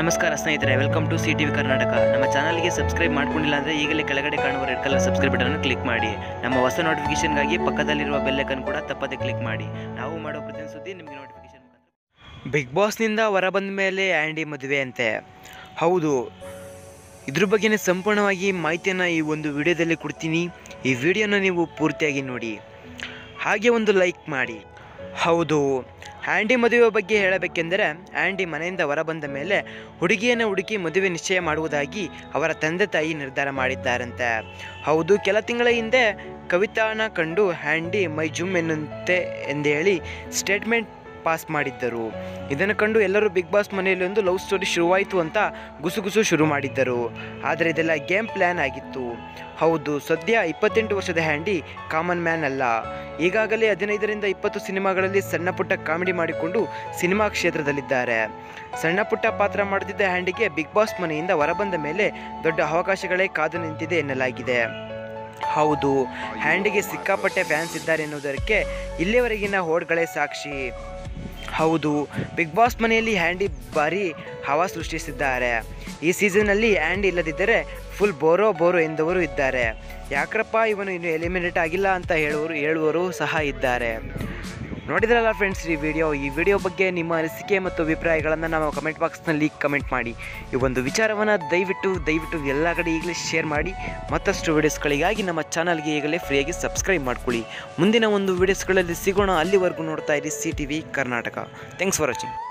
ನಮಸ್ಕಾರ ಸ್ನೇಹಿತರೆ welcome to C T V Karnataka ನಮ್ಮ ಚಾನಲ್ಗೆ ಸಬ್ಸ್ಕ್ರೈಬ್ ಮಾಡ್ಕೊಂಡಿಲ್ಲ ಅಂದರೆ ಈಗಲೇ ಕೆಳಗಡೆ ಕಾಣುವ red colour subscribe button click ಮಾಡಿ. ನಮ್ಮ ಹೊಸ ನೋಟಿಫಿಕೇಶನ್ಗಾಗಿ ಪಕ್ಕದಲ್ಲಿರುವ ಬೆಲ್ಲೈಕನ್ ಕೂಡ ತಪ್ಪದೆ ಕ್ಲಿಕ್ ಮಾಡಿ. ನಾವು ಮಾಡೋ ಪ್ರತಿ ಸುದ್ದಿ ನಿಮಗೆ ನೋಟಿಫಿಕೇಶನ್ ಬಿಗ್ ಬಾಸ್ನಿಂದ ಹೊರಬಂದ ಮೇಲೆ ಆ್ಯಂಡಿ ಮದುವೆ ಅಂತೆ ಹೌದು, ಇದ್ರ ಬಗ್ಗೆನೇ ಸಂಪೂರ್ಣವಾಗಿ ಮಾಹಿತಿಯನ್ನು ಈ ಒಂದು ವಿಡಿಯೋದಲ್ಲಿ ಕೊಡ್ತೀನಿ. ಈ ವಿಡಿಯೋನ ನೀವು ಪೂರ್ತಿಯಾಗಿ ನೋಡಿ. ಹಾಗೆ ಒಂದು ಲೈಕ್ ಮಾಡಿ. ಹೌದು ಆ್ಯಂಡಿ ಮದುವೆ ಬಗ್ಗೆ ಹೇಳಬೇಕೆಂದರೆ ಆ್ಯಂಡಿ ಮನೆಯಿಂದ ಹೊರಬಂದ ಮೇಲೆ ಹುಡುಗಿಯನ್ನು ಹುಡುಕಿ ಮದುವೆ ನಿಶ್ಚಯ ಮಾಡುವುದಾಗಿ ಅವರ ತಂದೆ ತಾಯಿ ನಿರ್ಧಾರ ಮಾಡಿದ್ದಾರಂತೆ. ಹೌದು, ಕೆಲ ತಿಂಗಳ ಹಿಂದೆ ಕವಿತಾನ ಕಂಡು ಹ್ಯಾಂಡಿ ಮೈ ಜುಮ್ ಎನ್ನುತ್ತೆ ಎಂದೇಳಿ ಸ್ಟೇಟ್ಮೆಂಟ್ ಪಾಸ್ ಮಾಡಿದ್ದರು. ಇದನ್ನು ಕಂಡು ಎಲ್ಲರೂ ಬಿಗ್ ಬಾಸ್ ಮನೆಯಲ್ಲಿ ಒಂದು ಲವ್ ಸ್ಟೋರಿ ಶುರುವಾಯಿತು ಅಂತ ಗುಸುಗುಸು ಶುರು ಮಾಡಿದ್ದರು. ಆದರೆ ಇದೆಲ್ಲ ಗೇಮ್ ಪ್ಲ್ಯಾನ್ ಆಗಿತ್ತು. ಹೌದು, ಸದ್ಯ ಇಪ್ಪತ್ತೆಂಟು ವರ್ಷದ ಹ್ಯಾಂಡಿ ಕಾಮನ್ ಮ್ಯಾನ್ ಅಲ್ಲ. ಈಗಾಗಲೇ ಹದಿನೈದರಿಂದ ಇಪ್ಪತ್ತು ಸಿನಿಮಾಗಳಲ್ಲಿ ಸಣ್ಣ ಪುಟ್ಟ ಕಾಮಿಡಿ ಮಾಡಿಕೊಂಡು ಸಿನಿಮಾ ಕ್ಷೇತ್ರದಲ್ಲಿದ್ದಾರೆ. ಸಣ್ಣ ಪುಟ್ಟ ಪಾತ್ರ ಮಾಡುತ್ತಿದ್ದ ಹ್ಯಾಂಡಿಗೆ ಬಿಗ್ ಬಾಸ್ ಮನೆಯಿಂದ ಹೊರಬಂದ ಮೇಲೆ ದೊಡ್ಡ ಅವಕಾಶಗಳೇ ಕಾದು ನಿಂತಿದೆ ಎನ್ನಲಾಗಿದೆ. ಹೌದು, ಹ್ಯಾಂಡಿಗೆ ಸಿಕ್ಕಾಪಟ್ಟೆ ಫ್ಯಾನ್ಸ್ ಇದ್ದಾರೆ ಎನ್ನುವುದಕ್ಕೆ ಇಲ್ಲಿಯವರೆಗಿನ ಹೋಡ್ಗಳೇ ಸಾಕ್ಷಿ. ಹೌದು. ಬಿಗ್ ಬಾಸ್ ಮನೆಯಲ್ಲಿ ಹ್ಯಾಂಡಿ ಭಾರಿ ಹವಾ ಸೃಷ್ಟಿಸಿದ್ದಾರೆ. ಈ ಸೀಸನ್ನಲ್ಲಿ ಹ್ಯಾಂಡಿ ಇಲ್ಲದಿದ್ದರೆ ಫುಲ್ ಬೋರೋ ಬೋರೋ ಎಂದವರು ಇದ್ದಾರೆ. ಯಾಕ್ರಪ್ಪ ಇವನು ಇನ್ನು ಎಲಿಮಿನೇಟ್ ಆಗಿಲ್ಲ ಅಂತ ಹೇಳುವರು ಹೇಳುವರು ಸಹ ಇದ್ದಾರೆ. ನೋಡಿದ್ರಲ್ಲ ಫ್ರೆಂಡ್ಸ್ ಈ ವಿಡಿಯೋ ಈ ವಿಡಿಯೋ ಬಗ್ಗೆ ನಿಮ್ಮ ಅನಿಸಿಕೆ ಮತ್ತು ಅಭಿಪ್ರಾಯಗಳನ್ನು ನಾವು ಕಮೆಂಟ್ ಬಾಕ್ಸ್ನಲ್ಲಿ ಕಮೆಂಟ್ ಮಾಡಿ. ಈ ಒಂದು ವಿಚಾರವನ್ನು ದಯವಿಟ್ಟು ದಯವಿಟ್ಟು ಎಲ್ಲ ಕಡೆ ಈಗಲೇ ಶೇರ್ ಮಾಡಿ. ಮತ್ತಷ್ಟು ವಿಡಿಯೋಸ್ಗಳಿಗಾಗಿ ನಮ್ಮ ಚಾನಲ್ಗೆ ಈಗಲೇ ಫ್ರೀಯಾಗಿ ಸಬ್ಸ್ಕ್ರೈಬ್ ಮಾಡ್ಕೊಳ್ಳಿ. ಮುಂದಿನ ಒಂದು ವಿಡಿಯೋಸ್ಗಳಲ್ಲಿ ಸಿಗೋಣ. ಅಲ್ಲಿವರೆಗೂ ನೋಡ್ತಾ ಇರಿ C T Karnataka thanks for watching